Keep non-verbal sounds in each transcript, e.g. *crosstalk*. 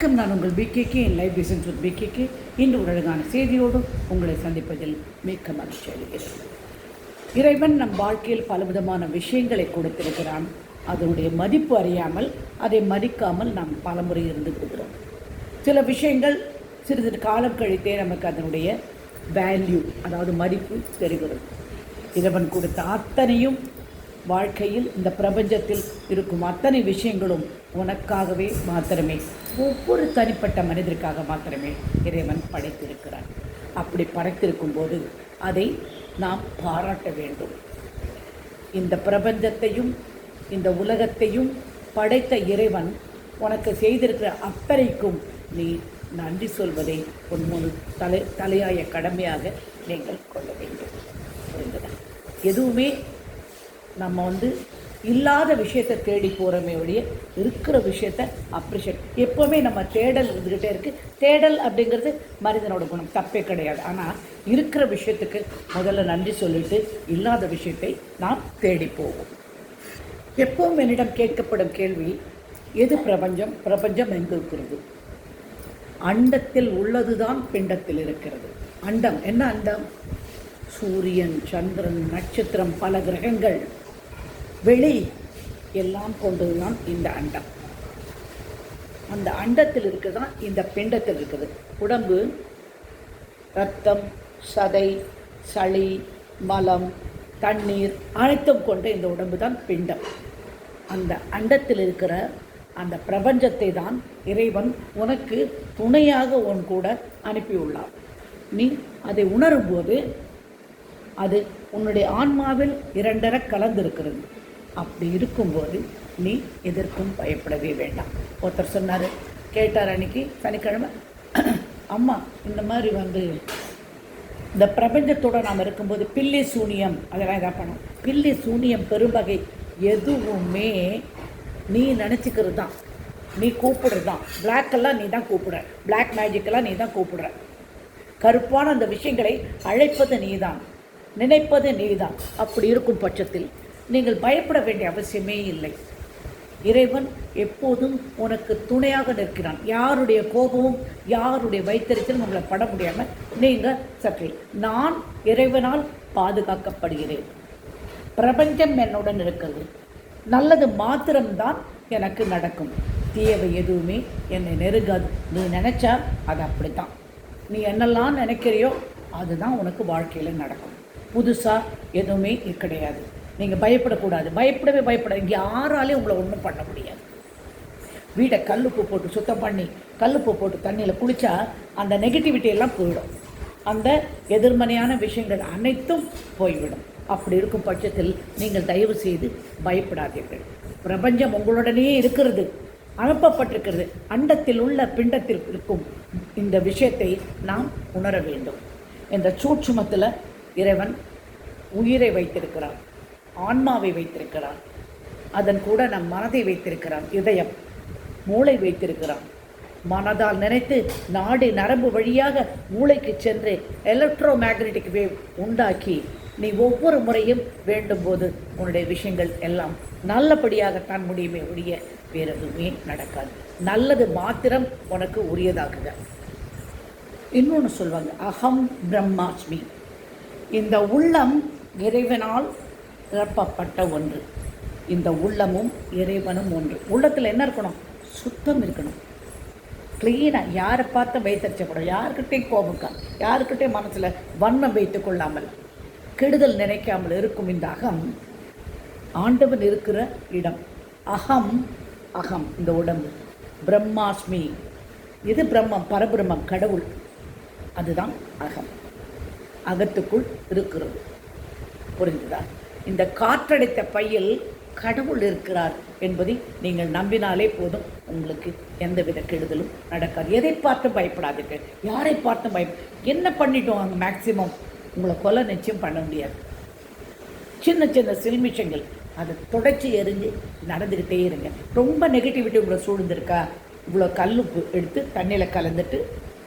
வணக்கம். நான் உங்கள் பிகேகே என் லைஃப் பிசினஸ் வித் பிகேகே இன்று ஒரு அழகான செய்தியோடு உங்களை சந்திப்பதில் மிக்க மகிழ்ச்சி அளிக்கிறேன் இறைவன் நம் வாழ்க்கையில் பலவிதமான விஷயங்களை கொடுத்திருக்கிறான். அதனுடைய மதிப்பு அறியாமல் அதை மதிக்காமல் நாம் பலமுறை இருந்து விடுகிறோம் சில விஷயங்கள் சிறிது காலம் கழித்தே நமக்கு அதனுடைய வேல்யூ அதாவது மதிப்பு தெரிகிறது. இறைவன் கொடுத்த அத்தனையும் வாழ்க்கையில் இந்த பிரபஞ்சத்தில் இருக்கும் அத்தனை விஷயங்களும் உனக்காகவே மாத்திரமே. ஒவ்வொரு தனிப்பட்ட மனிதருக்காக மாத்திரமே இறைவன் படைத்திருக்கிறான். அப்படி படைத்திருக்கும் போது அதை நாம் பாராட்ட வேண்டும். இந்த பிரபஞ்சத்தையும் இந்த உலகத்தையும் படைத்த இறைவன் உனக்கு செய்திருக்கிற அத்தனைக்கும் நீ நன்றி சொல்வதை உன் முழு தலை தலையாய கடமையாக நீங்கள் கொள்ள வேண்டும். புரிந்ததா? எதுவுமே நம்ம வந்து இல்லாத விஷயத்தை தேடி போகிறோமே ஒழிய இருக்கிற விஷயத்த அப்ரிஷியேட் எப்போவுமே நம்ம தேடல் இருந்துக்கிட்டே இருக்குது தேடல் அப்படிங்கிறது மனிதனோட குணம். தப்பே கிடையாது. ஆனால் இருக்கிற விஷயத்துக்கு முதல்ல நன்றி சொல்லிட்டு இல்லாத விஷயத்தை நாம் தேடி போவோம். எப்பவும் என்னிடம் கேட்கப்படும் கேள்வி எது பிரபஞ்சம்? பிரபஞ்சம் எங்கு இருக்கிறது? அண்டத்தில் உள்ளதுதான் பிண்டத்தில் இருக்கிறது. அண்டம். என்ன அண்டம்? சூரியன் சந்திரன் நட்சத்திரம் பல கிரகங்கள். வெளி எல்லாம் கொண்டதுதான் இந்த அண்டம். அந்த அண்டத்தில் இருக்குதான் இந்த பிண்டத்தில் இருக்குது. உடம்பு ரத்தம் சதை சளி மலம் தண்ணீர் அனைத்தும் கொண்ட இந்த உடம்பு தான் பிண்டம். அந்த அண்டத்தில் இருக்கிற அந்த பிரபஞ்சத்தை தான் இறைவன் உனக்கு துணையாக உன் கூட அனுப்பியுள்ளார் நீ அதை உணரும்போது அது உன்னுடைய ஆன்மாவில் இரண்டர கலந்திருக்கிறது. அப்படி இருக்கும்போது நீ எதற்கும் பயப்படவே வேண்டாம். ஒருத்தர் சொன்னார் கேட்டார் அன்னைக்கு சனிக்கிழமை *clears throat* அம்மா இந்த மாதிரி வந்து இந்த பிரபஞ்சத்தோடு நாம் இருக்கும்போது பில்லி சூனியம் அதெல்லாம் இதாக பண்ணோம். பில்லி சூனியம் பெரும்பகை எதுவுமே நீ நினச்சிக்கிறது தான் நீ கூப்பிடுறது தான் பிளாக்கெல்லாம் நீ தான் கூப்பிடுற. பிளாக் மேஜிக்கெல்லாம் நீ தான் கூப்பிடுற. கருப்பான அந்த விஷயங்களை அழைப்பது நீ தான் நினைப்பது நீ தான் அப்படி இருக்கும் பட்சத்தில் நீங்கள் பயப்பட வேண்டிய அவசியமே இல்லை. இறைவன் எப்போதும் உனக்கு துணையாக நிற்கிறான். யாருடைய கோபமும் யாருடைய வைத்தறிச்சலும் உங்களை பட முடியாமல் நீங்கள் சற்றே நான் இறைவனால் பாதுகாக்கப்படுகிறேன். பிரபஞ்சம் என்னுடன் இருக்கிறது. நல்லது மாத்திரம்தான் எனக்கு நடக்கும். தீயவை எதுவுமே என்னை நெருங்காது. நீ நினச்சா அது அப்படித்தான். நீ என்னெல்லாம் நினைக்கிறியோ அதுதான் உனக்கு வாழ்க்கையில் நடக்கும். புதுசாக எதுவுமே கிடையாது. நீங்கள் பயப்படக்கூடாது. பயப்படவே பயப்பட இங்கே யாராலையும் உங்களை ஒன்றும் பண்ண முடியாது. வீடை கல்லுப்பு போட்டு சுத்தம் பண்ணி கல்லுப்பு போட்டு தண்ணியில் குளித்தா அந்த நெகட்டிவிட்டி எல்லாம் போயிடும். அந்த எதிர்மறையான விஷயங்கள் அனைத்தும் போய்விடும். அப்படி இருக்கும் பட்சத்தில் நீங்கள் தயவு செய்து பயப்படாதீர்கள். பிரபஞ்சம் உங்களுடனே இருக்கிறது அனுப்பப்பட்டிருக்கிறது. அண்டத்தில் உள்ள பிண்டத்தில் இருக்கும் இந்த விஷயத்தை நாம் உணர வேண்டும். இந்த சூட்சுமத்தில் இறைவன் உயிரை வைத்திருக்கிறான் ஆன்மாவை வைத்திருக்கிறான். அதன் கூட நம் மனதை வைத்திருக்கிறான். இதயம் மூளை வைத்திருக்கிறான். மனதால் நினைத்து நாடி நரம்பு வழியாக மூளைக்கு சென்று எலக்ட்ரோ மேக்னெட்டிக் வேவ் உண்டாக்கி நீ ஒவ்வொரு முறையும் வேண்டும் போது உன்னுடைய விஷயங்கள் எல்லாம் நல்லபடியாகத்தான் முடியுமே ஒழிய வேறு எதுவுமே நடக்காது. நல்லது மாத்திரம் உனக்கு உரியதாகுங்க இன்னொன்று சொல்வாங்க அகம் பிரம்மாஸ்மி. இந்த உள்ளம் இறைவனால் நிரப்பப்பட்ட ஒன்று. இந்த உள்ளமும் இறைவனும் ஒன்று. உள்ளத்தில் என்ன இருக்கணும்? சுத்தம் இருக்கணும். க்ளீனாக யாரை பார்த்து வைத்தறிச்சப்படும் யாருக்கிட்டையும் கோபக்கா யாருக்கிட்டையும் மனசில் வன்மம் வைத்து கொள்ளாமல் கெடுதல் நினைக்காமல் இருக்கும் இந்த அகம் ஆண்டவன் இருக்கிற இடம். அகம் அகம் இந்த உடம்பு. பிரம்மாஸ்மி. இது பிரம்மம் பரபிரம்மம் கடவுள். அதுதான் அகம். அகத்துக்குள் இருக்கிறது. புரிஞ்சுதா? இந்த காற்றடைத்த பையில் கடவுள் இருக்கிறார் என்பதை நீங்கள் நம்பினாலே போதும். உங்களுக்கு எந்தவித கெடுதலும் நடக்காது. எதை பார்த்தும் பயப்படாதீர்கள். யாரை பார்த்தும் பய என்ன பண்ணிட்டோம் அங்கே மேக்சிமம் உங்களை கொலை நிச்சயம் பண்ண முடியாது. சின்ன சின்ன சில்மிஷங்கள். அதை தொடச்சி எரிஞ்சு நடந்துக்கிட்டே இருங்க. ரொம்ப நெகட்டிவிட்டி உங்களை சூழ்ந்திருக்கா? இவ்வளோ கல்லுப்பு எடுத்து தண்ணியில் கலந்துட்டு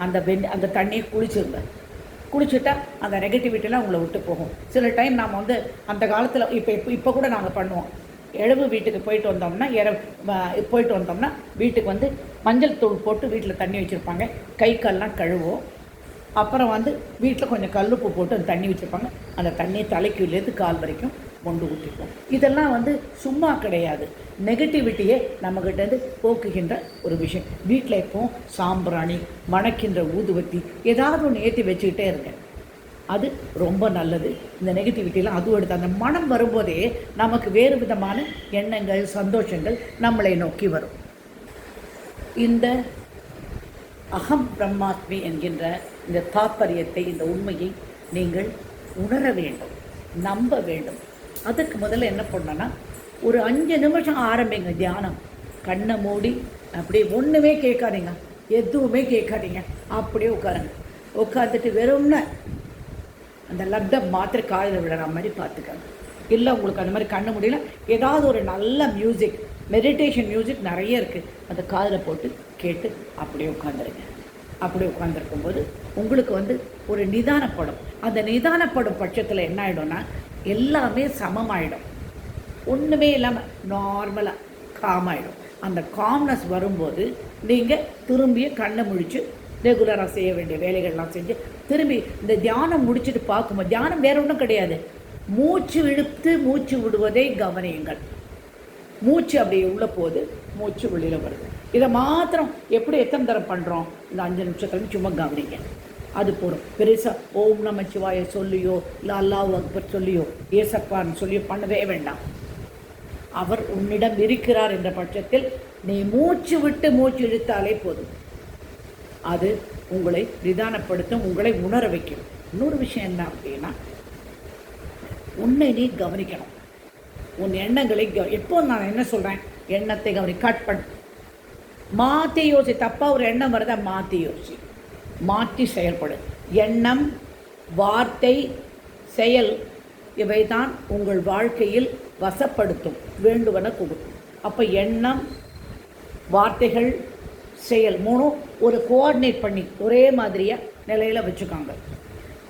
அந்த வெண் அந்த தண்ணியை குளிச்சிருங்க குளிச்சுட்டா அந்த நெகட்டிவிட்டிலாம் உங்களை விட்டு போகும். சில டைம் நாம் வந்து அந்த காலத்தில் இப்போ இப்போ இப்போ கூட நாங்கள் பண்ணுவோம். எழவு வீட்டுக்கு போயிட்டு வந்தோம்னா எற போயிட்டு வந்தோம்னா வீட்டுக்கு வந்து மஞ்சள் தூள் போட்டு வீட்டில் தண்ணி வச்சுருப்பாங்க. கை கால்லாம் கழுவோம். அப்புறம் வந்து வீட்டில் கொஞ்சம் கல்லுப்பு போட்டு அந்த தண்ணி வச்சுருப்பாங்க. அந்த தண்ணியை தலைக்குள்ளேருந்து கால் வரைக்கும் கொண்டு ஊட்டிப்போம் இதெல்லாம் வந்து சும்மா கிடையாது. நெகட்டிவிட்டியை நம்மக்கிட்டேருந்து போக்குகின்ற ஒரு விஷயம். வீட்டில் இப்போ சாம்பிராணி மணக்கின்ற ஊதுவத்தி ஏதாவது ஒன்று ஏற்றி வச்சுக்கிட்டே இருக்கேன். அது ரொம்ப நல்லது. இந்த நெகட்டிவிட்டிலாம் அதுவும் எடுத்து அந்த மனம் வரும்போதே நமக்கு வேறு விதமான எண்ணங்கள் சந்தோஷங்கள் நம்மளை நோக்கி வரும். இந்த அகம் பிரம்மாத்மி என்கின்ற இந்த தாற்பயத்தை இந்த உண்மையை நீங்கள் உணர வேண்டும் நம்ப வேண்டும். அதுக்கு முதல்ல என்ன பண்ணனா ஒரு அஞ்சு நிமிஷம் ஆரம்பிங்க தியானம். கண்ணை மூடி அப்படியே ஒன்றுமே கேட்காதீங்க. எதுவுமே கேட்காதீங்க. அப்படியே உட்காருங்க. உட்காந்துட்டு வெறும்னு அந்த லட்டை மாத்திரை காதில் விடுற மாதிரி பார்த்துக்கோங்க. இல்லை உங்களுக்கு அந்த மாதிரி கண்ண முடியல ஏதாவது ஒரு நல்ல மியூசிக் மெடிடேஷன் மியூசிக் நிறைய இருக்குது அந்த காதில் போட்டு கேட்டு அப்படியே உட்காந்துருங்க அப்படியே உட்காந்துருக்கும்போது உங்களுக்கு வந்து ஒரு நிதானப்படும். அந்த நிதானப்படும் பட்சத்தில் என்ன ஆகிடும்னா எல்லாமே சமமாயிடும். ஒன்றுமே இல்லாமல் நார்மலாக காம் ஆகிடும் அந்த காம்னஸ் வரும்போது நீங்கள் திரும்பிய கண்ணை முழிச்சு ரெகுலராக செய்ய வேண்டிய வேலைகள்லாம் செஞ்சு திரும்பி இந்த தியானம் முடிச்சுட்டு பார்க்கும்போது தியானம் வேற ஒன்றும் கிடையாது. மூச்சு இழுத்து மூச்சு விடுவதை கவனியுங்கள். மூச்சு அப்படியே உள்ள போது மூச்சு வெளியில் வருது. இதை மாத்திரம் எப்படி எத்தனை தரம் பண்ணுறோம் இந்த அஞ்சு நிமிஷத்துல சும்மா கவனிங்க. அது போதும் பெருசாக ஓம் நம சிவாய சொல்லியோ இல்லை அல்லாஹ் அக்பர் சொல்லியோ ஏசப்பான்னு சொல்லியோ பண்ணவே வேண்டாம். அவர் உன்னிடம் இருக்கிறார் என்ற பட்சத்தில் நீ மூச்சு விட்டு மூச்சு இழுத்தாலே போதும். அது உங்களை நிதானப்படுத்தும் உங்களை உணர வைக்கும். இன்னொரு விஷயம் என்ன அப்படின்னா உன்னை நீ கவனிக்கணும். உன் எண்ணங்களை கவ- எப்போ நான் என்ன சொல்கிறேன் எண்ணத்தை கவனி கட் பண்ணு. மாற்றி யோசி தப்பாக ஒரு எண்ணம் வருதா? மாற்றி யோசி. மாற்றி செயல்படும் எண்ணம் வார்த்தை செயல் இவைதான் உங்கள் வாழ்க்கையில் வசப்படுத்தும் வேண்டுவன கொடுக்கும். அப்போ எண்ணம் வார்த்தைகள் செயல் மூணும் ஒரு கோஆர்டினேட் பண்ணி ஒரே மாதிரியாக நிலையில் வச்சுக்காங்க.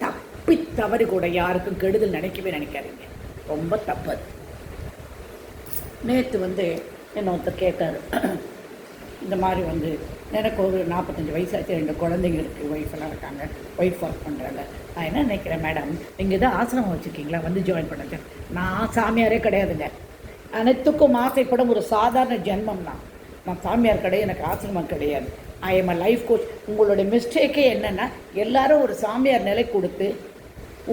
தப்பி தவறு கூட யாருக்கும் கெடுதல் நினைக்கவே நினைக்காதீங்க. ரொம்ப தப்பு நேற்று வந்து என்ன ஒருத்தர் கேட்டார். இந்த மாதிரி வந்து எனக்கு ஒரு நாற்பத்தஞ்சு வயசாச்சு ரெண்டு குழந்தைங்க இருக்குது ஒய்ஃபெல்லாம் இருக்காங்க. ஒய்ஃப் ஒர்க் பண்ணுறாங்க நான் என்ன நினைக்கிறேன் மேடம் நீங்கள் இதை ஆசிரமம் வச்சுருக்கீங்களா? வந்து ஜாயின் பண்ணுங்க. நான் சாமியாரே கிடையாதுங்க. அனைத்துக்கும் ஆசைப்படும் ஒரு சாதாரண ஜென்மம் தான் நான் சாமியார் கிடையாது எனக்கு ஆசிரமம் கிடையாது. I am a life coach உங்களுடைய மிஸ்டேக்கே என்னென்னா எல்லாரும் ஒரு சாமியார் நிலை கொடுத்து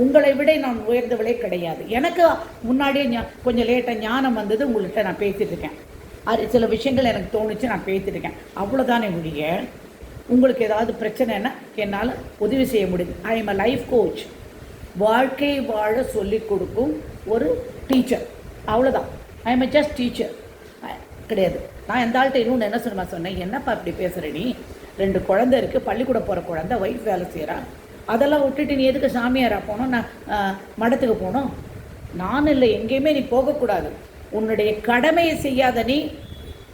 உங்களை விட நான் உயர்ந்தவளே கிடையாது. எனக்கு முன்னாடியே கொஞ்சம் லேட்டாக ஞானம் வந்தது உங்கள்கிட்ட நான் பேசிகிட்டு இருக்கேன். அது சில விஷயங்கள் எனக்கு தோணுச்சு நான் பேசிட்டுருக்கேன் அவ்வளோதானே முடிய உங்களுக்கு ஏதாவது பிரச்சனைன்னா என்னால் உதவி செய்ய முடியுது I am a life coach வாழ்க்கை வாழ சொல்லிக் கொடுக்கும் ஒரு டீச்சர் அவ்வளோதான் ஐ எம் ஜஸ்ட் டீச்சர் கிடையாது. நான் எந்த ஆள்கிட்ட இன்னொன்று என்ன சொல்லுமா சொன்னேன்? என்னப்பா இப்படி பேசுகிற நீ? ரெண்டு குழந்தை இருக்குது பள்ளிக்கூடம் போகிற குழந்தை ஒய்ஃப் வேலை செய்கிறான் அதெல்லாம் விட்டுட்டு நீ எதுக்கு சாமியாராக போகணும்? நான் மடத்துக்கு போகணும். நான் இல்லை எங்கேயுமே நீ போகக்கூடாது. உன்னுடைய கடமையை செய்யாத நீ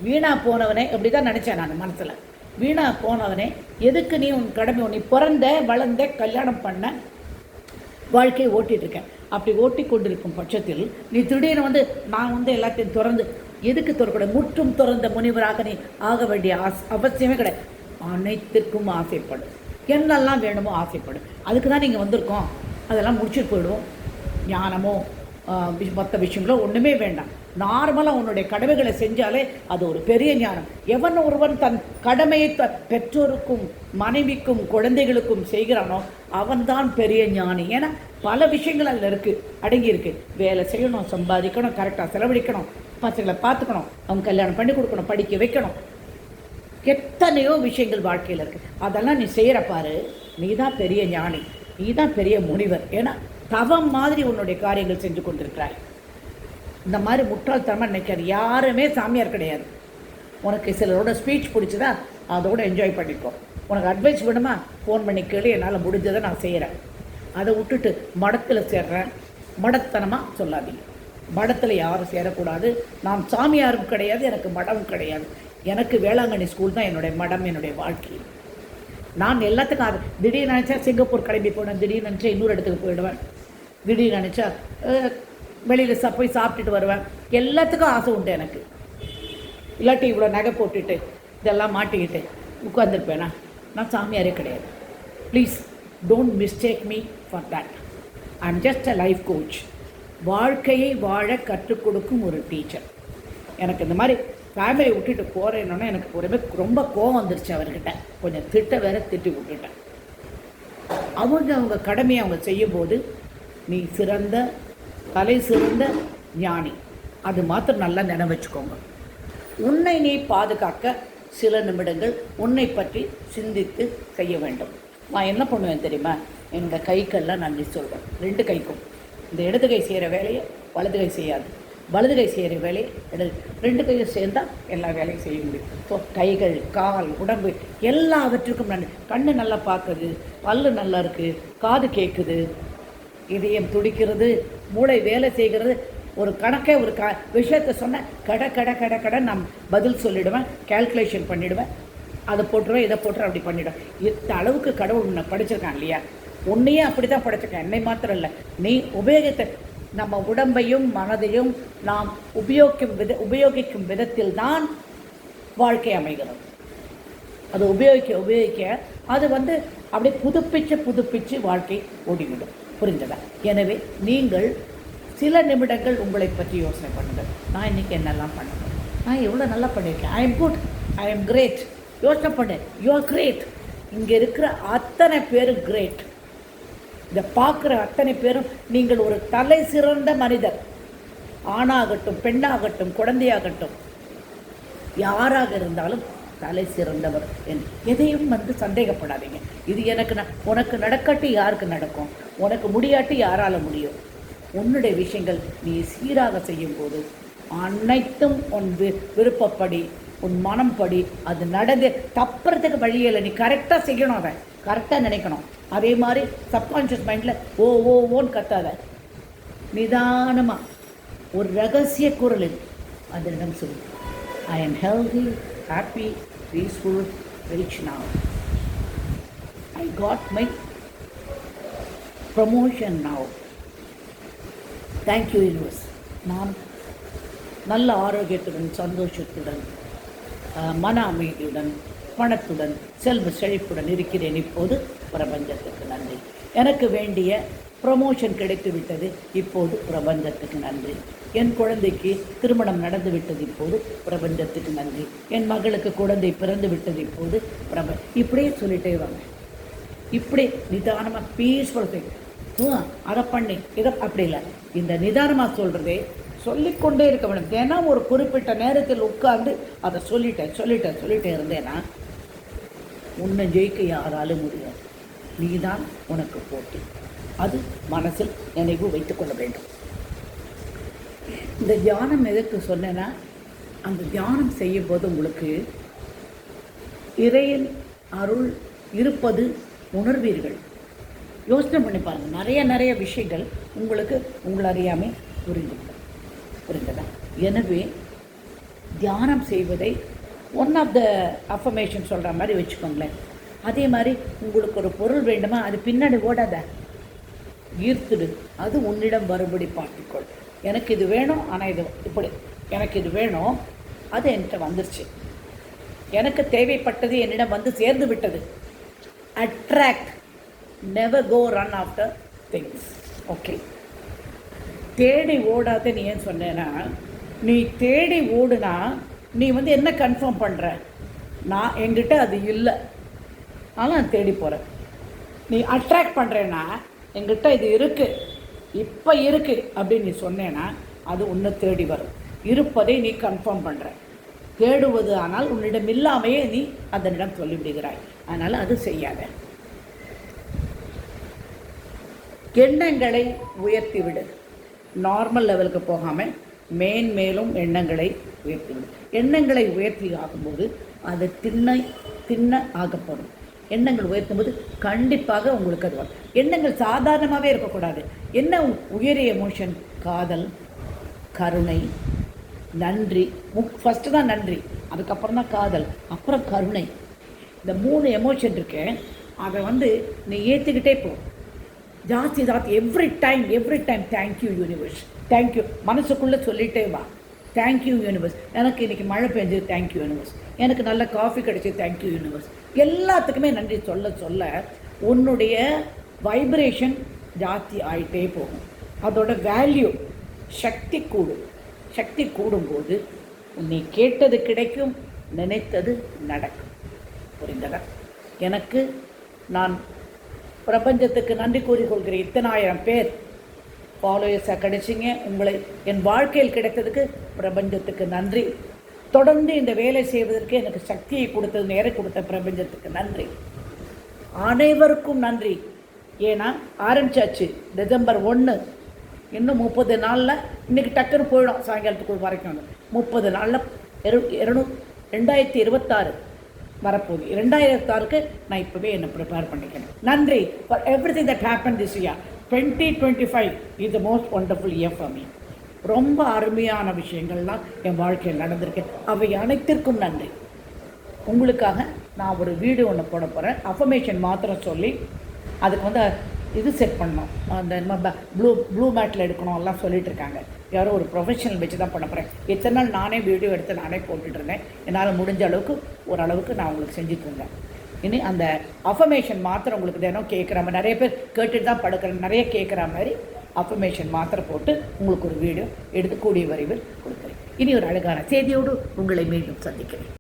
வீணா போனவனே அப்படி தான் நினச்சேன் நான் மனசில். வீணா போனவனே எதுக்கு நீ உன் கடமை நீ பிறந்த வளர்ந்த கல்யாணம் பண்ண வாழ்க்கையை ஓட்டிட்டு இருக்கேன். அப்படி ஓட்டி கொண்டிருக்கும் பட்சத்தில் நீ திடீர்னு வந்து நான் வந்து எல்லாத்தையும் திறந்து எதுக்கு திறக்கூடாது முற்றும் திறந்த முனிவராக நீ ஆக வேண்டிய ஆஸ் அவசியமே கிடையாது. அனைத்திற்கும் ஆசைப்படும் என்னெல்லாம் வேணுமோ ஆசைப்படும் அதுக்கு தான் நீங்கள் வந்திருக்கோம். அதெல்லாம் முடிச்சுட்டு போயிடுவோம். ஞானமோ மற்ற விஷயங்களோ ஒன்றுமே வேண்டாம். நார்மலாக உன்னுடைய கடமைகளை செஞ்சாலே அது ஒரு பெரிய ஞானம். எவன் ஒருவன் தன் கடமையை த பெற்றோருக்கும் மனைவிக்கும் குழந்தைகளுக்கும் செய்கிறானோ அவன்தான் பெரிய ஞானி. ஏன்னா பல விஷயங்கள் அதில் இருக்குது அடங்கியிருக்கு. வேலை செய்யணும் சம்பாதிக்கணும் கரெக்டாக செலவழிக்கணும் பசங்களை பார்த்துக்கணும் அவங்க கல்யாணம் பண்ணி கொடுக்கணும் படிக்க வைக்கணும். எத்தனையோ விஷயங்கள் வாழ்க்கையில் இருக்குது அதெல்லாம் நீ செய்கிற பாரு நீ தான் பெரிய ஞானி நீ தான் பெரிய முனிவர். ஏன்னா தவம் மாதிரி உன்னுடைய காரியங்கள் செஞ்சு கொண்டிருக்கிறாய். இந்த மாதிரி முட்டாள்தனமாக நினைக்காது. யாருமே சாமியார் கிடையாது. உனக்கு சிலரோட ஸ்பீச் பிடிச்சதா அதோட என்ஜாய் பண்ணிக்கோ. உனக்கு அட்வைஸ் வேணுமா? ஃபோன் பண்ணி கேளு என்னால் முடிஞ்சதை நான் செய்கிறேன் அதை விட்டுட்டு மடத்தில் சேர்றேன். மடத்தனமாக சொல்லாதீங்க. மடத்தில் யாரும் சேரக்கூடாது. நான் சாமியாரும் கிடையாது எனக்கு மடமும் கிடையாது. எனக்கு வேளாங்கண்ணி ஸ்கூல் தான் என்னுடைய மடம் என்னுடைய வாழ்க்கை. நான் எல்லாத்துக்கும் அது திடீர்னு நினச்சா சிங்கப்பூர் கிளம்பி போனேன் திடீர்னு நினச்சா இன்னொரு இடத்துக்கு போயிடுவேன். திடீர்னு நினச்சா வெளியில் ச போய் சாப்பிட்டுட்டு வருவேன். எல்லாத்துக்கும் ஆசை உண்டு எனக்கு. இல்லாட்டி இவ்வளோ நகை போட்டுட்டு இதெல்லாம் மாட்டிக்கிட்டு உட்காந்துருப்பேனா நான் சாமியாரே கிடையாது. Please don't mistake me for that I'm just a life coach வாழ்க்கையை வாழ கற்றுக் கொடுக்கும் ஒரு டீச்சர் எனக்கு இந்த மாதிரி ஃபேமிலியை விட்டுட்டு போகிறேன்னொன்னே எனக்கு ஒருமே ரொம்ப கோவம் வந்துருச்சு அவர்கிட்ட. கொஞ்சம் திட்ட வேற திட்டி விட்டுட்டேன். அவங்க அவங்க கடமையை அவங்க செய்யும்போது நீ சிறந்த தலை சிறந்த ஞானி. அது மாத்திரம் நல்லா நினைவு வச்சுக்கோங்க. உன்னை நீ பாதுகாக்க சில நிமிடங்கள் உன்னை பற்றி சிந்தித்து செய்ய வேண்டும். நான் என்ன பண்ணுவேன் தெரியுமா? என்னோட கைக்கெல்லாம் நன்றி சொல்வேன் ரெண்டு கைக்கும். இந்த இடது கை செய்கிற வேலையை வலது கை செய்யாது. வலது கை செய்கிற வேலையை இடது ரெண்டு கையும் சேர்ந்தால் எல்லா வேலையும் செய்ய முடியும். ஸோ கைகள் கால் உடம்பு எல்லாவற்றுக்கும் நன்றி. கண்ணு நல்லா பார்க்குது பல்லு நல்லா இருக்குது காது கேட்குது இதயம் துடிக்கிறது மூளை வேலை செய்கிறது. ஒரு கணக்கை ஒரு க விஷயத்தை சொன்ன கட கட கட கட நான் பதில் சொல்லிடுவேன் கால்குலேஷன் பண்ணிவிடுவேன் அதை போட்டுருவேன் இதை போட்டுருவேன் அப்படி பண்ணிவிடுவேன் இந்த அளவுக்கு கடவுள் உன்னை படிச்சிருக்கான் இல்லையா? உன்னையே அப்படி தான் படைச்சிருக்கேன். என்னை மாத்திரம் இல்லை. நீ உபயோகித்த நம்ம உடம்பையும் மனதையும் நாம் உபயோகிக்கும் வித உபயோகிக்கும் விதத்தில் தான் வாழ்க்கை அமைகிறது. அதை உபயோகிக்க உபயோகிக்க அது வந்து அப்படியே புதுப்பிச்சு புதுப்பிச்சு வாழ்க்கை ஓடிவிடும். புரிந்ததா? எனவே நீங்கள் சில நிமிடங்கள் உங்களை பற்றி யோசனை பண்ணுங்கள். நான் இன்னைக்கு என்னெல்லாம் பண்ணணும்? நான் எவ்வளோ நல்லா பண்ணியிருக்கேன். I am good I am great யோசனை பண்ணு. யூ ஆர் கிரேட் இங்கே இருக்கிற அத்தனை பேரும் கிரேட் இதை பார்க்குற அத்தனை பேரும் நீங்கள் ஒரு தலை சிறந்த மனிதர். ஆணாகட்டும் பெண்ணாகட்டும் குழந்தையாகட்டும். யாராக இருந்தாலும் தலை சிறந்தவர் என்று. எதையும் வந்து சந்தேகப்படாதீங்க. இது எனக்கு ந- உனக்கு நடக்காட்டி யாருக்கு நடக்கும்? உனக்கு முடியாட்டி யாரால முடியும்? உன்னுடைய விஷயங்கள் நீ சீராக செய்யும்போது அனைத்தும் உன் வி- விருப்பப்படி உன் மனம் படி அது நடந்து தப்புறதுக்கு வழியே இல்லை நீ கரெக்டாக செய்யணும் அதை. கரெக்டாக நினைக்கணும். அதே மாதிரி சப்கான்ஷியஸ் மைண்டில் ஓ ஓ ஓன்னு கத்தாத. நிதானமாக ஒரு ரகசிய குரலில் அதனிடம் சொல்லு. I am healthy happy peaceful rich now. I got my promotion now. Thank you universe நான் நல்ல ஆரோக்கியத்துடன் சந்தோஷத்துடன் மன அமைதியுடன் பணத்துடன் செல்வ செழிப்புடன் இருக்கிறேன் இப்போது பிரபஞ்சத்துக்கு நன்றி. எனக்கு வேண்டிய ப்ரமோஷன் கிடைத்து விட்டது. இப்போது பிரபஞ்சத்துக்கு நன்றி. என் குழந்தைக்கு திருமணம் நடந்து விட்டது இப்போது பிரபஞ்சத்துக்கு நன்றி. என் மகளுக்கு குழந்தை பிறந்து விட்டது இப்போது பிரப இப்படியே சொல்லிட்டே வாங்க. இப்படி நிதானமாக பீஸ்ஃபுல் அதை பண்ணி. இதை அப்படி இல்லை. இந்த நிதானமாக சொல்கிறதே சொல்லிக்கொண்டே இருக்க வேண்டும் தினம் ஒரு குறிப்பிட்ட நேரத்தில் உட்கார்ந்து அதை சொல்லிட்டேன் சொல்லிட்டேன் சொல்லிட்டே இருந்தேன்னா உன்னை ஜெயிக்க யாராலும் முடியாது. நீதான் உனக்கு போட்டி. அது மனசில் நினைவு வைத்துக்கொள்ள வேண்டும். இந்த தியானம் எதற்கு சொன்னேன்னா அந்த தியானம் செய்யும்போது உங்களுக்கு இறையின் அருள் இருப்பது உணர்வீர்கள். யோசனை பண்ணி பாருங்கள் நிறைய நிறைய விஷயங்கள் உங்களுக்கு உங்களை அறியாமல் புரிந்து புரிந்ததா? எனவே தியானம் செய்வதை ஒன் ஆஃப் த அஃபர்மேஷன் சொல்கிற மாதிரி வச்சுக்கோங்களேன். அதே மாதிரி உங்களுக்கு ஒரு பொருள் வேண்டுமா? அது பின்னாடி ஓடாத? ஈர்த்துடு அது உன்னிடம் வரும்படி பார்த்துக்கொள். எனக்கு இது வேணும் ஆனால் இது இப்படி. எனக்கு இது வேணும். அது என்கிட்ட வந்துருச்சு. எனக்கு தேவைப்பட்டது என்னிடம் வந்து சேர்ந்து விட்டது. Attract never go run after things okay தேடி ஓடாத நீ ஏன் சொன்னேன்னா நீ தேடி ஓடுனா நீ வந்து என்ன கன்ஃபார்ம் பண்ணுற நான் என்கிட்ட அது இல்லை. ஆனால் நான் தேடி போகிறேன் நீ அட்ராக்ட் பண்ணுறேன்னா எங்கிட்ட இது இருக்குது இப்போ இருக்குது அப்படின்னு நீ சொன்னேன்னா அது உன்னை தேடி வரும். இருப்பதை நீ கன்ஃபார்ம் பண்ணுற தேடுவது ஆனால் உன்னிடம் இல்லாமையே நீ அதனிடம் சொல்லிவிடுகிறாய். அதனால் அது செய்யாத. எண்ணங்களை உயர்த்தி விடு நார்மல் லெவலுக்கு போகாமல் மேன்மேலும் எண்ணங்களை உயர்த்தி விடு எண்ணங்களை உயர்த்தி ஆகும்போது அது திண்ணை திண்ண ஆகப்படும். எண்ணங்கள் உயர்த்தும் போது கண்டிப்பாக உங்களுக்கு அது வரும். எண்ணங்கள் சாதாரணமாகவே இருக்கக்கூடாது. என்ன உயரிய எமோஷன் காதல் கருணை நன்றி. முக் ஃபஸ்ட்டு தான் நன்றி. அதுக்கப்புறம் தான் காதல். அப்புறம் கருணை. இந்த மூணு எமோஷன் இருக்கு. அதை வந்து நீ ஏற்றுக்கிட்டே போ. ஜாஸ்தி ஜாஸ்தி. Every time every time thank you universe thank you மனசுக்குள்ளே சொல்லிட்டே வா. தேங்க்யூ யூனிவர்ஸ் எனக்கு இன்றைக்கி மழை பெஞ்சது. தேங்க்யூ யூனிவர்ஸ் எனக்கு நல்ல காஃபி கிடைச்சது. தேங்க்யூ யூனிவர்ஸ் எல்லாத்துக்குமே நன்றி சொல்ல சொல்ல உன்னுடைய வைப்ரேஷன் ஜாஸ்தி ஆகிட்டே போகும். அதோட வேல்யூ சக்தி கூடும். சக்தி கூடும்போது நீ கேட்டது கிடைக்கும் நினைத்தது நடக்கும். புரிந்ததா? எனக்கு நான் பிரபஞ்சத்துக்கு நன்றி கூறிக்கொள்கிற இத்தனாயிரம் பேர் ஃபாலோயர்ஸாக கிடைச்சிங்க. உங்களை என் வாழ்க்கையில் கிடைத்ததுக்கு பிரபஞ்சத்துக்கு நன்றி. தொடர்ந்து இந்த வேலை செய்வதற்கு எனக்கு சக்தியை கொடுத்தது நேரம் கொடுத்த பிரபஞ்சத்துக்கு நன்றி. அனைவருக்கும் நன்றி. ஏன்னா ஆரம்பிச்சாச்சு. டிசம்பர் ஒன்று இன்னும் முப்பது நாளில் இன்றைக்கி டக்குன்னு போயிடும் சாயங்காலத்துக்கு வரைக்கும் முப்பது நாளில் இரு இருநூ ரெண்டாயிரத்தி இருபத்தாறு வரப்போகுது. இரண்டாயிரத்தாறுக்கு நான் இப்போவே என்னை ப்ரிப்பேர் பண்ணிக்கணும் நன்றி for every thing that happen this year twenty twenty five is the most wonderful year for me ரொம்ப அருமையான விஷயங்கள்லாம் என் வாழ்க்கையில் நடந்திருக்கு. அவை அனைத்திற்கும் நன்றி. உங்களுக்காக நான் ஒரு வீடியோ ஒன்று போட போகிறேன் அஃபர்மேஷன் மாத்திரம் சொல்லி அதுக்கு வந்து இது செட் பண்ணணும். அந்த ப்ளூ ப்ளூ மேட்டில் எடுக்கணும் எல்லாம் சொல்லிட்டு இருக்காங்க. யாரோ ஒரு ப்ரொஃபஷனல் வச்சு தான் பண்ண போகிறேன் எத்தனை நாள் நானே வீடியோ எடுத்து நானே போட்டுட்ருந்தேன் என்னால் முடிஞ்ச அளவுக்கு ஓரளவுக்கு நான் உங்களுக்கு செஞ்சுட்டு இருந்தேன். இனி அந்த அஃபர்மேஷன் மாத்திரம் உங்களுக்கு தினம் கேட்குற மாதிரி நிறைய பேர் கேட்டுட்டு தான் படுக்கிறேன் நிறைய கேட்குற மாதிரி அஃபர்மேஷன் மாத்திரை போட்டு உங்களுக்கு ஒரு வீடியோ எடுத்து கூடிய வரைவில் கொடுக்குறேன். இனி ஒரு அழகான செய்தியோடு உங்களை மீண்டும் சந்திக்கிறேன்.